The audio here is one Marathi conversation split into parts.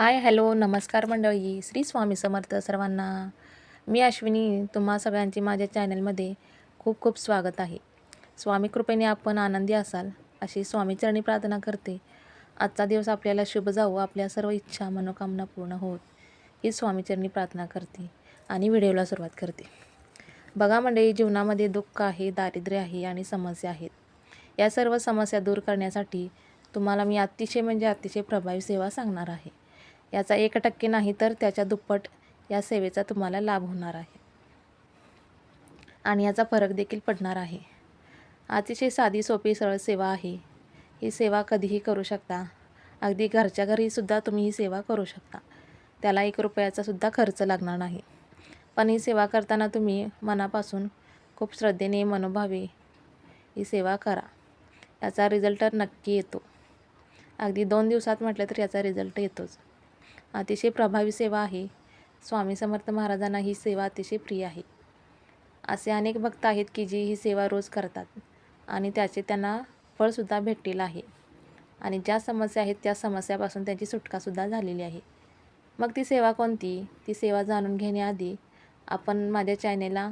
हाय हॅलो नमस्कार मंडळी. श्री स्वामी समर्थ सर्वांना. मी अश्विनी तुम्हा सगळ्यांची माझ्या चॅनलमध्ये खूप खूप स्वागत आहे. स्वामी कृपेने आपण आनंदी असाल अशी स्वामीचरणी प्रार्थना करते. आजचा दिवस आपल्याला शुभ जाऊ आपल्या सर्व इच्छा मनोकामना पूर्ण होत ही स्वामीचरणी प्रार्थना करते आणि व्हिडिओला सुरुवात करते. बघा मंडळी जीवनामध्ये दुःख आहे दारिद्र्य आहे आणि समस्या आहेत. या सर्व समस्या दूर करण्यासाठी तुम्हाला मी अतिशय म्हणजे अतिशय प्रभावी सेवा सांगणार आहे. याचा एक टक्के नाही तर त्याच्या दुप्पट या सेवेचा तुम्हाला लाभ होणार आहे. आणि याचा फरक देखील पडणार आहे. अतिशय साधी सोपी सरळ सेवा आहे. ही सेवा कधीही करू शकता. अगदी घरच्या घरीसुद्धा तुम्ही ही सेवा करू शकता. त्याला एक रुपयाचासुद्धा खर्च लागणार नाही. पण ही सेवा करताना तुम्ही मनापासून खूप श्रद्धेने मनोभावे ही सेवा करा. याचा रिझल्ट नक्की येतो. अगदी दोन दिवसात म्हटलं तर याचा रिझल्ट येतोच. अतिशय प्रभावी सेवा आहे. स्वामी समर्थ महाराजांना ही सेवा अतिशय प्रिय आहे. असे अनेक भक्त आहेत की जी ही सेवा रोज करतात आणि त्याचे त्यांना फळसुद्धा भेटलेलं आहे. आणि ज्या समस्या आहेत त्या समस्यापासून त्यांची सुटकासुद्धा झालेली आहे. मग ती सेवा कोणती? ती सेवा जाणून घेण्याआधी आपण माझ्या चॅनेलला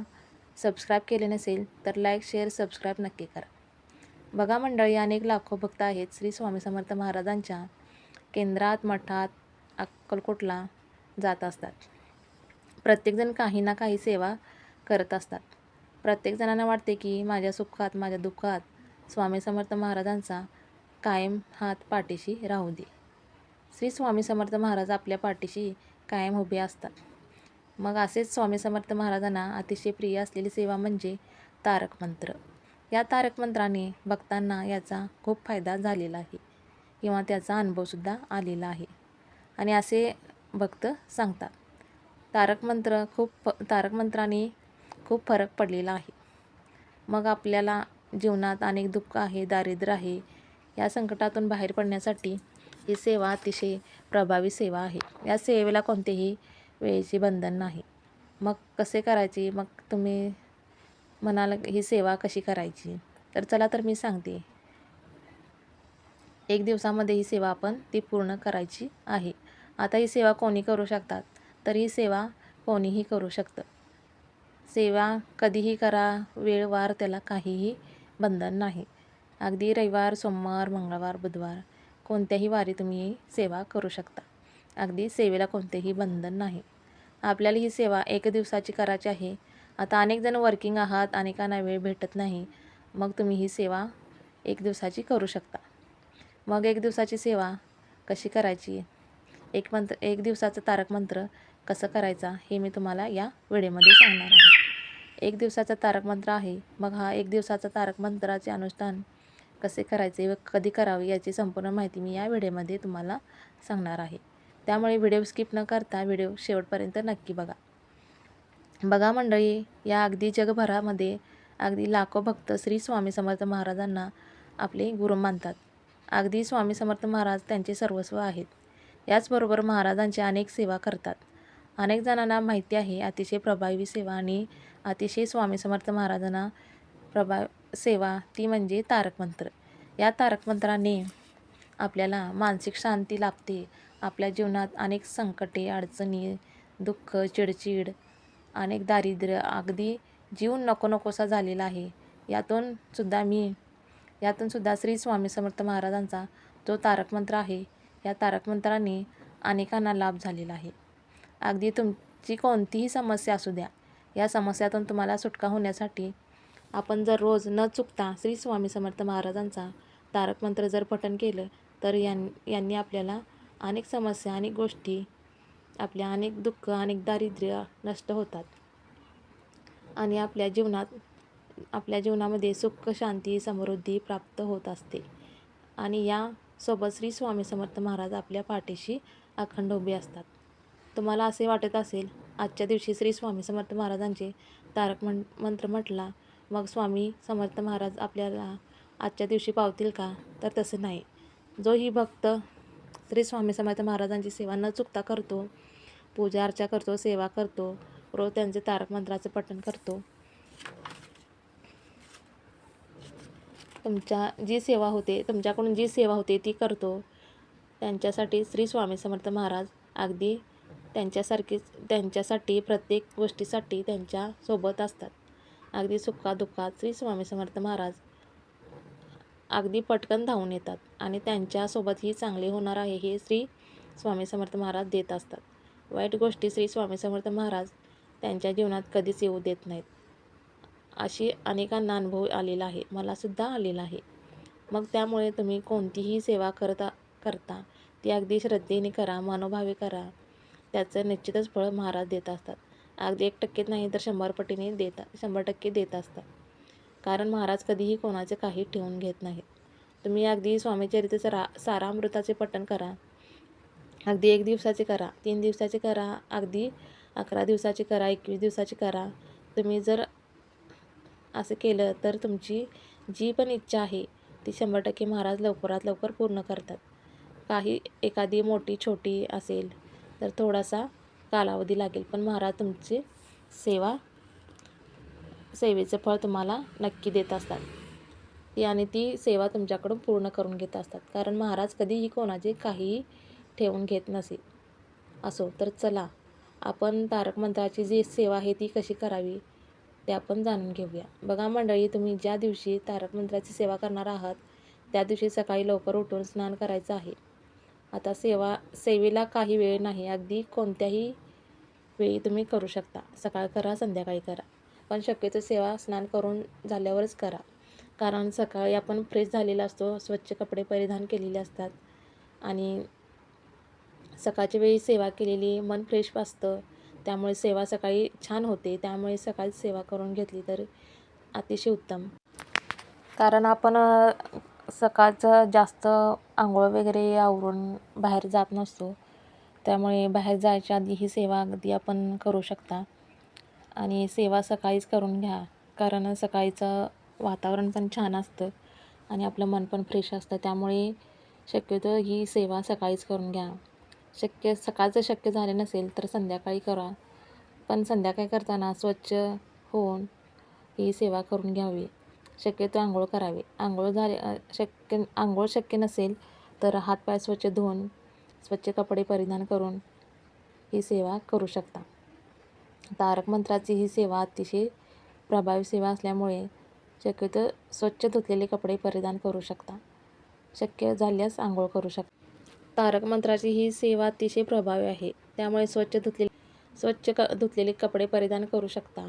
सबस्क्राईब केले नसेल तर लाईक शेअर सबस्क्राईब नक्की करा. बघा मंडळी अनेक लाखो भक्त आहेत श्री स्वामी समर्थ महाराजांच्या केंद्रात मठात अक्कलकोटला जात असतात. प्रत्येकजण काही ना काही सेवा करत असतात. प्रत्येकजणांना वाटते की माझ्या सुखात माझ्या दुःखात स्वामी समर्थ महाराजांचा कायम हात पाठीशी राहू दे. श्री स्वामी समर्थ महाराज आपल्या पाठीशी कायम उभे असतात. मग असेच स्वामी समर्थ महाराजांना अतिशय प्रिय असलेली सेवा म्हणजे तारक मंत्र. या तारक मंत्राने भक्तांना याचा खूप फायदा झालेला आहे किंवा त्याचा अनुभवसुद्धा आलेला आहे. आणि असे भक्त सांगतात. तारक मंत्र खूप तारक मंत्राने खूप फरक पडलेला आहे. मग आपल्याला जीवनात अनेक दुःख आहे दारिद्र्य आहे या संकटातून बाहेर पडण्यासाठी ही सेवा अतिशय प्रभावी सेवा आहे. या सेवेला कोणतेही वेळेचे बंधन नाही. मग कसे करायचे? मग तुम्ही म्हणाल ही सेवा कशी करायची? तर चला तर मी सांगते. एक दिवसामध्ये ही सेवा आपण ती पूर्ण करायची आहे. आता ही सेवा कोणी करू शकतात? तर ही सेवा कोणीही करू शकतं. सेवा कधीही करा वेळ वार त्याला काहीही बंधन नाही. अगदी रविवार सोमवार मंगळवार बुधवार कोणत्याही वारी तुम्ही ही सेवा करू शकता. अगदी सेवेला कोणतेही बंधन नाही. आपल्याला ही सेवा एक दिवसाची करायची आहे. आता अनेक जण वर्किंग आहात अनेकांना वेळ भेटत नाही. मग तुम्ही ही सेवा एक दिवसाची करू शकता. मग एक दिवसाची सेवा कशी करायची? एक मंत्र एक दिवसाचं तारक मंत्र कसं करायचा हे मी तुम्हाला या व्हिडिओमध्ये सांगणार आहे. एक दिवसाचा तारक मंत्र आहे. मग हा एक दिवसाचा तारक मंत्राचे अनुष्ठान कसे करायचे व कधी करावे याची संपूर्ण माहिती मी या व्हिडिओमध्ये तुम्हाला सांगणार आहे. त्यामुळे व्हिडिओ स्किप न करता व्हिडिओ शेवटपर्यंत नक्की बघा. बघा मंडळी या अगदी जगभरामध्ये अगदी लाखो भक्त श्री स्वामी समर्थ महाराजांना आपले गुरु मानतात. अगदी स्वामी समर्थ महाराज त्यांचे सर्वस्व आहेत. याचबरोबर महाराजांची अनेक सेवा करतात. अनेक जणांना माहिती आहे अतिशय प्रभावी सेवा आणि अतिशय स्वामी समर्थ महाराजांना प्रभा सेवा ती म्हणजे तारकमंत्र या तारकमंत्राने आपल्याला मानसिक शांती लाभते. आपल्या जीवनात अनेक संकटे अडचणी दुःख चिडचिड अनेक दारिद्र्य अगदी जीव नको नकोसा झालेला आहे. यातून सुद्धा मी यातून सुद्धा श्री स्वामी समर्थ महाराजांचा जो तारकमंत्र आहे या तारक मंत्राने अनेकांना लाभ झालेला आहे. अगदी तुमची कोणतीही समस्या असू द्या. या समस्यातून तुम्हाला सुटका होण्यासाठी आपण जर रोज न चुकता श्री स्वामी समर्थ महाराजांचा तारक मंत्र जर पठण केलं तर यां यांनी आपल्याला अनेक समस्या अनेक गोष्टी आपल्या अनेक दुःख अनेक दारिद्र्य नष्ट होतात. आणि आपल्या जीवनात आपल्या जीवनामध्ये सुख शांती समृद्धी प्राप्त होत असते. आणि या सोबत श्री स्वामी समर्थ महाराज आपल्या पाठीशी अखंड उभे असतात. तुम्हाला असे वाटत असेल आजच्या दिवशी श्री स्वामी समर्थ महाराजांचे तारक मं मंत्र म्हटला मग स्वामी समर्थ महाराज आपल्याला आजच्या दिवशी पावतील का? तर तसं नाही. जो ही भक्त श्री स्वामी समर्थ महाराजांची सेवा न चुकता करतो पूजा अर्चा करतो सेवा करतो रोज त्यांचे तारक मंत्राचं पठण करतो तुमच्या जी सेवा होते तुमच्याकडून जी सेवा होते ती करतो. त्यांच्यासाठी श्री स्वामी समर्थ महाराज अगदी त्यांच्यासारखीच त्यांच्यासाठी प्रत्येक गोष्टीसाठी त्यांच्यासोबत असतात. अगदी सुखादुःखात श्री स्वामी समर्थ महाराज अगदी पटकन धावून येतात आणि त्यांच्यासोबतही चांगले होणार आहे हे श्री स्वामी समर्थ महाराज देत असतात. वाईट गोष्टी श्री स्वामी समर्थ महाराज त्यांच्या जीवनात कधीच येऊ देत नाहीत. अशी अनेकांना अनुभव आलेला आहे मलासुद्धा आलेला आहे. मग त्यामुळे तुम्ही कोणतीही सेवा करता करता ती अगदी श्रद्धेने करा मनोभावे करा. त्याचं निश्चितच फळ महाराज देत असतात. अगदी एक टक्के नाही तर शंभर पटीने देतात शंभर टक्के देत असतात. कारण महाराज कधीही कोणाचे काही ठेवून घेत नाहीत. तुम्ही अगदी स्वामीचरित्र सरा सारामृताचे पठण करा. अगदी एक दिवसाचे करा तीन दिवसाचे करा अगदी अकरा दिवसाचे करा एकवीस दिवसाचे करा. तुम्ही जर असं केलं तर तुमची जी पण इच्छा आहे ती शंभर टक्के महाराज लवकरात लवकर पूर्ण करतात. काही एखादी मोठी छोटी असेल तर थोडासा कालावधी लागेल पण महाराज तुमची सेवा सेवेचं फळ तुम्हाला नक्की देत असतात. ती आणि ती सेवा तुमच्याकडून पूर्ण करून घेत असतात. कारण महाराज कधीही कोणाचे काहीही ठेवून घेत नसे असो तर चला आपण तारक मंत्राची जी सेवा आहे ती कशी करावी? ते आपण जाणून घेऊया. बघा मंडळी तुम्ही ज्या दिवशी तारक मंत्राची सेवा करणार आहात त्या दिवशी सकाळी लवकर उठून स्नान करायचं आहे. आता सेवा सेवेला काही वेळ नाही अगदी कोणत्याही वेळी तुम्ही करू शकता. सकाळ करा संध्याकाळी करा. पण शक्यतो सेवा स्नान करून झाल्यावरच करा. कारण सकाळी आपण फ्रेश झालेला असतो स्वच्छ कपडे परिधान केलेले असतात. आणि सकाळच्या वेळी सेवा केलेली मन फ्रेश असतं त्यामुळे सेवा सकाळी छान होते. त्यामुळे सकाळी सेवा करून घेतली तर अतिशय उत्तम. कारण आपण सकाळचं जास्त आंघोळ वगैरे आवरून बाहेर जात नसतो. त्यामुळे बाहेर जायच्या आधी ही सेवा अगदी आपण करू शकता. आणि सेवा सकाळीच करून घ्या. कारण सकाळीचं वातावरण पण छान असतं आणि आपलं मन पण फ्रेश असतं. त्यामुळे शक्यतो ही सेवा सकाळीच करून घ्या. शक्य सकाळचं शक्य झाले नसेल तर संध्याकाळी करा. पण संध्याकाळी करताना स्वच्छ होऊन ही सेवा करून घ्यावी. शक्यतो आंघोळ करावी. आंघोळ झाले शक्य आंघोळ शक्य नसेल तर हातपाय स्वच्छ धुवून स्वच्छ कपडे परिधान करून ही सेवा करू शकता. तारक मंत्राची ही सेवा अतिशय प्रभावी सेवा असल्यामुळे शक्यतो स्वच्छ धुतलेले कपडे परिधान करू शकता. शक्य झाल्यास आंघोळ करू शकता. तारक मंत्राची ही सेवा अतिशय प्रभावी आहे. त्यामुळे स्वच्छ धुतलेले स्वच्छ क धुतलेले कपडे परिधान करू शकता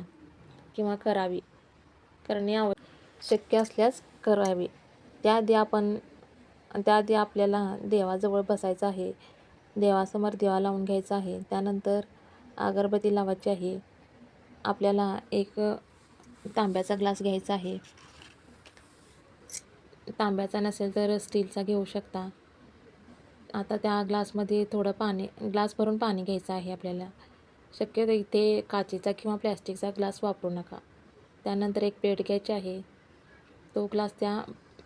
किंवा करावी. करणे आव शक्य असल्यास करावी. त्याआधी आपण त्याआधी आपल्याला देवाजवळ बसायचं आहे. देवासमोर दिवा लावून घ्यायचा आहे. त्यानंतर अगरबत्ती लावायची आहे. आपल्याला एक तांब्याचा ग्लास घ्यायचा आहे. तांब्याचा नसेल तर स्टीलचा घेऊ शकता. आता त्या ग्लासमध्ये थोडं पाणी ग्लास भरून पाणी घ्यायचं आहे आपल्याला. शक्यतो इथे काचेचा किंवा प्लॅस्टिकचा ग्लास वापरू नका. त्यानंतर एक प्लेट घ्यायची आहे. तो ग्लास त्या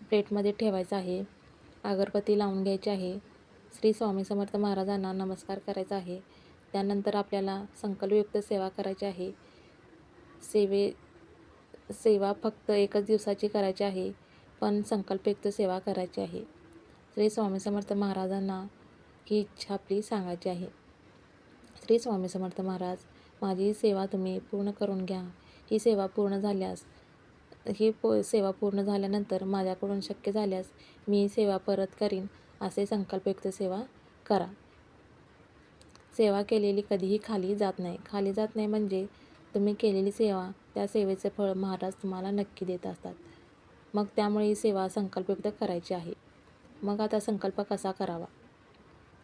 प्लेटमध्ये ठेवायचा आहे. अगरबत्ती लावून घ्यायची आहे. श्री स्वामी समर्थ महाराजांना नमस्कार करायचा आहे. त्यानंतर आपल्याला संकल्पयुक्त सेवा करायची आहे. सेवे सेवा फक्त एकच दिवसाची करायची आहे पण संकल्पयुक्त सेवा करायची आहे. श्री स्वामी समर्थ महाराजांना ही इच्छा आपली सांगायची आहे. श्री स्वामी समर्थ महाराज माझी सेवा तुम्ही पूर्ण करून घ्या. ही सेवा पूर्ण झाल्यास ही पो सेवा पूर्ण झाल्यानंतर माझ्याकडून शक्य झाल्यास मी सेवा परत करीन असे संकल्पयुक्त सेवा करा. सेवा केलेली कधीही खाली जात नाही. खाली जात नाही म्हणजे तुम्ही केलेली सेवा त्या सेवेचे फळ महाराज तुम्हाला नक्की देत असतात. मग त्यामुळे ही सेवा संकल्पयुक्त करायची आहे. मग आता संकल्प कसा करावा?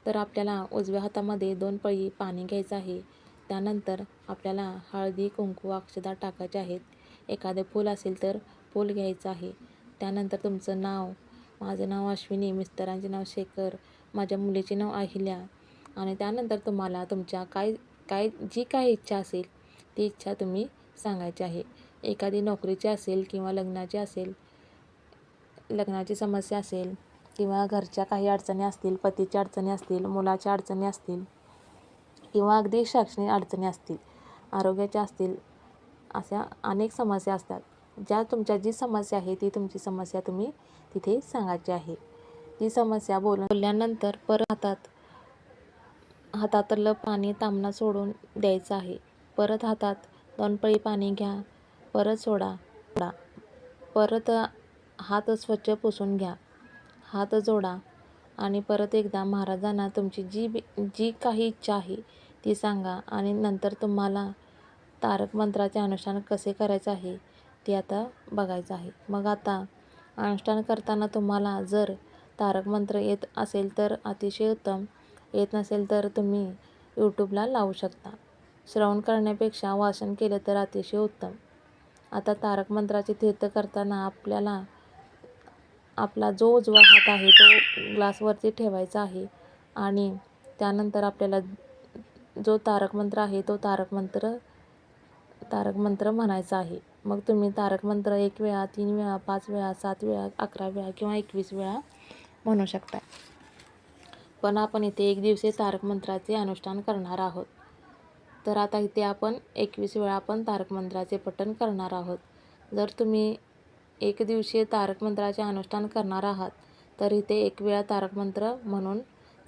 तर आपल्याला उजव्या हातामध्ये दोन पळी पाणी घ्यायचं आहे. त्यानंतर आपल्याला हळदी कुंकू अक्षदा टाकायचे आहेत. एखादे फूल असेल तर फूल घ्यायचं आहे. त्यानंतर तुमचं नाव. माझं नाव अश्विनी मिस्टरांचे नाव शेखर माझ्या मुलीचे नाव अहिल्या. आणि त्यानंतर तुम्हाला तुमच्या काय काय जी काय इच्छा असेल ती इच्छा तुम्ही सांगायची आहे. एखादी नोकरीची असेल किंवा लग्नाची असेल लग्नाची समस्या असेल किंवा घरच्या काही अडचणी असतील पतीच्या अडचणी असतील मुलाच्या अडचणी असतील किंवा अगदी शैक्षणिक अडचणी असतील आरोग्याच्या असतील अशा अनेक समस्या असतात. ज्या तुमच्या जी समस्या आहे ती तुमची समस्या तुम्ही तिथे सांगायची आहे. ती समस्या बोल बोलल्यानंतर परत हातात हातातलं पाणी तांबणं सोडून द्यायचं आहे. परत हातात दोन पळी पाणी घ्या परत सोडा सोडा परत हात स्वच्छ पुसून घ्या. हात जोडा आणि परत एकदा महाराजांना तुमची जी बी- जी काही इच्छा आहे ती सांगा आणि नंतर तुम्हाला तारक मंत्राचे अनुष्ठान कसे करायचं आहे ते आता बघायचं आहे. मग आता अनुष्ठान करताना तुम्हाला जर तारक मंत्र येत असेल तर अतिशय उत्तम येत नसेल तर तुम्ही यूट्यूबला लावू शकता. श्रवण करण्यापेक्षा वाचन केलं तर अतिशय उत्तम. आता तारक मंत्राचे तीर्थ करताना आपल्याला आपला जो उजवा हात आहे तो ग्लासवरती ठेवायचा आहे. आणि त्यानंतर आपल्याला जो तारक मंत्र आहे तो तारक मंत्र तारक मंत्र म्हणायचा आहे. मग तुम्ही तारक मंत्र एक वेळा तीन वेळा पाच वेळा सात वेळा अकरा वेळा किंवा एकवीस वेळा म्हणू शकता. पण आपण इथे एक दिवशी तारक मंत्राचे अनुष्ठान करणार आहोत. तर आता इथे आपण एकवीस वेळा आपण तारक मंत्राचे पठण करणार आहोत. जर तुम्ही एक दिवशी तारक मंत्राचे अनुष्ठान करणार आहात तर इथे एक वेळा तारक मंत्र म्हणून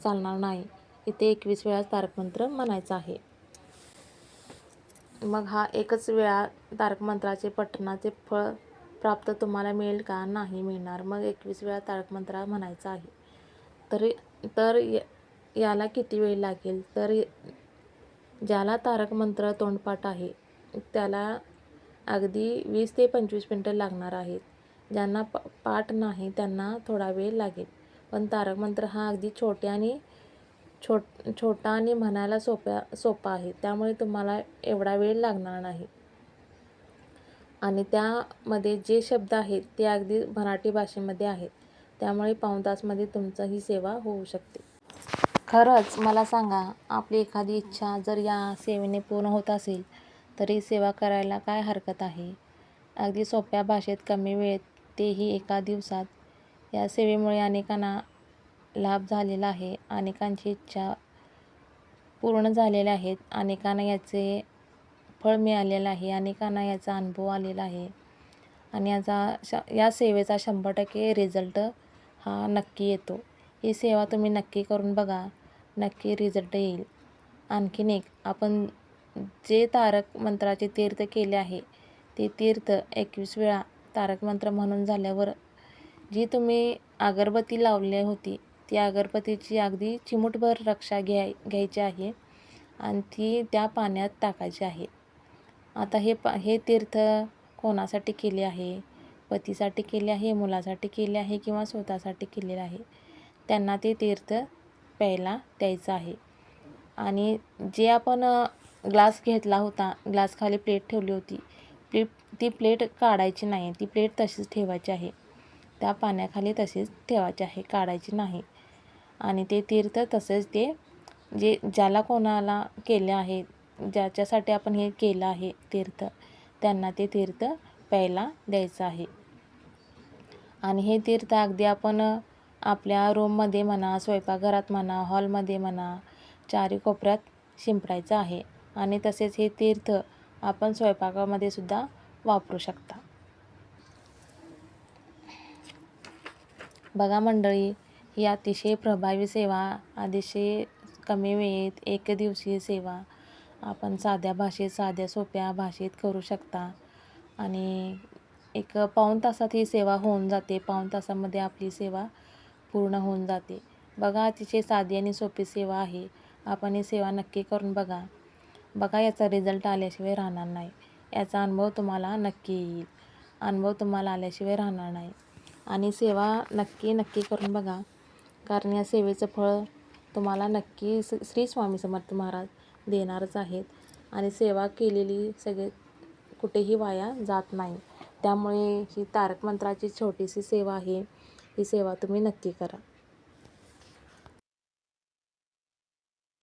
चालणार नाही. इथे एकवीस वेळा तारक मंत्र म्हणायचा आहे. मग हा एकच वेळा तारक मंत्राचे पठणाचे फळ प्राप्त तुम्हाला मिळेल का? नाही मिळणार. मग एकवीस वेळा तारक मंत्र म्हणायचा आहे. तरी तर याला किती वेळ लागेल? तर ज्याला तारक मंत्र तोंडपाठ आहे त्याला अगदी वीस ते पंचवीस मिनटं लागणार आहेत. ज्यांना प पाठ नाही त्यांना थोडा वेळ लागेल. पण तारक मंत्र हा अगदी छोटे आणि छोट छोटा आणि म्हणायला सोप्या सोपा आहे. त्यामुळे तुम्हाला एवढा वेळ लागणार नाही. आणि त्यामध्ये जे शब्द आहेत ते अगदी मराठी भाषेमध्ये आहेत. त्यामुळे पाऊण तासमध्ये तुमचं ही सेवा होऊ शकते. खरंच मला सांगा आपली एखादी इच्छा जर या सेवेने पूर्ण होत असेल तरी सेवा करायला काय हरकत आहे? अगदी सोप्या भाषेत कमी वेळेत तेही एका दिवसात. या सेवेमुळे अनेकांना लाभ झालेला आहे. अनेकांची इच्छा पूर्ण झालेल्या आहेत. अनेकांना याचे फळ मिळालेलं आहे. अनेकांना याचा अनुभव आलेला आहे. आणि याचा श या सेवेचा शंभर टक्के रिझल्ट हा नक्की येतो. ही सेवा तुम्ही नक्की करून बघा. नक्की रिझल्ट येईल. आणखीन एक आपण जे तारक मंत्राचे तीर्थ केले आहे ते तीर्थ एकवीस वेळा तारक मंत्र म्हणून झाल्यावर जी तुम्ही अगरबत्ती लावली होती ती अगरबत्तीची अगदी चिमूटभर रक्षा घ्याय घ्यायची आहे आणि ती त्या पाण्यात टाकायची आहे. आता हे पा हे तीर्थ कोणासाठी केले आहे? पतीसाठी केले आहे मुलासाठी केले आहे किंवा स्वतःसाठी केलेलं आहे? त्यांना ते तीर्थ प्यायला द्यायचं आहे. आणि जे आपण ग्लास घेतला होता. ग्लासखाली प्लेट ठेवली होती. प्लेट ती प्लेट काढायची नाही. ती प्लेट तशीच ठेवायची आहे. त्या पाण्याखाली तशीच ठेवायची आहे. काढायची नाही. आणि ते तीर्थ तसेच ते जे ज्याला कोणाला केले आहे ज्याच्यासाठी आपण हे केलं आहे तीर्थ त्यांना ते तीर्थ प्यायला द्यायचं आहे. आणि हे तीर्थ अगदी आपण आपल्या रूममध्ये म्हणा स्वयंपाकघरात म्हणा हॉलमध्ये म्हणा चारी कोपऱ्यात शिंपडायचं आहे. आणि तसेच हे तीर्थ आपण स्वयंपाकामध्ये सुद्धा वापरू शकता. बघा मंडळी ही अतिशय प्रभावी सेवा अतिशय कमी वेळेत एक दिवसीय सेवा. आपण साध्या भाषेत साध्या सोप्या भाषेत करू शकता. आणि एक पाऊण तासात ही सेवा होऊन जाते. पाऊण तासामध्ये आपली सेवा पूर्ण होऊन जाते. बघा अतिशय साधी आणि सोपी सेवा आहे. आपण ही सेवा नक्की करून बघा. बघा याचा रिझल्ट आल्याशिवाय राहणार नाही. याचा अनुभव तुम्हाला नक्की येईल. अनुभव तुम्हाला आल्याशिवाय राहणार नाही. आणि सेवा नक्की नक्की करून बघा. कारण या सेवेचं फळ तुम्हाला नक्की स श्री स्वामी समर्थ महाराज देणारच आहेत. आणि सेवा केलेली सगळे कुठेही वाया जात नाही. त्यामुळे ही तारक मंत्राची छोटीशी सेवा आहे. ही सेवा तुम्ही नक्की करा.